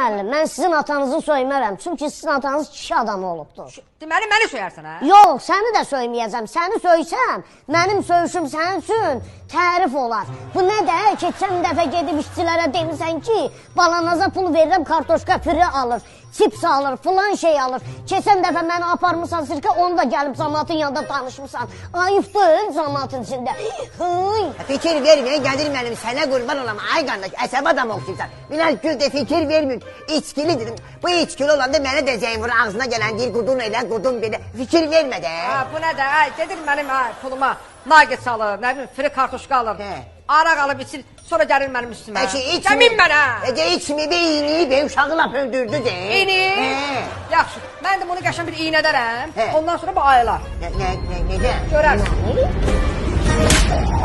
Müəllim, mən sizin atanızı söymərəm. Çünki sizin atanız kişi adamı olubdur. Deməli məni söyərsən hə? Yox, səni də söyməyəcəm. Səni söysəm, mənim söyüşüm sənin üçün tərif olar. Bu nə də, keçən dəfə gedib işçilərə demisən ki, balanaza pul verirəm, kartoşka pürü alır, chips alır, filan şey alır. Keçən dəfə məni aparmısan sirkə, onu da gəlib cəmaatın yanında danışmısan. Ayıb deyil cəmaatın içində. Hıy! Fikir vermeyin gelir benim sana kurban olam ay kardeş eseb adam oxşuysan. Biraz güldü fikir vermiyor. İçkili dedim. Bu içkili olan da mənə də zəng vurur. Ağzına gələn deyir qudun elə, qudun belə. Fikir vermə də. Ha, bu nə də? Ay, gedir mənim ay, puluma nagit salır, nə bilim, fri kartuşka alır. Hə. Araq alıb içir, sonra gəlir mənim üstümə. Əki, içmi. Gəmin mənə. Əcə, içmi də iğniyi be, uşağı laf öldürdü de. İğni? Hə. Yaxşı, mən də bunu qəşən bir iğnə dərəm. Hə. Ondan sonra bu ayılar. Nə, nə, nə, necə? Görərsin. Nə, nə, nə, nə, nə, nə, nə, nə, nə, nə,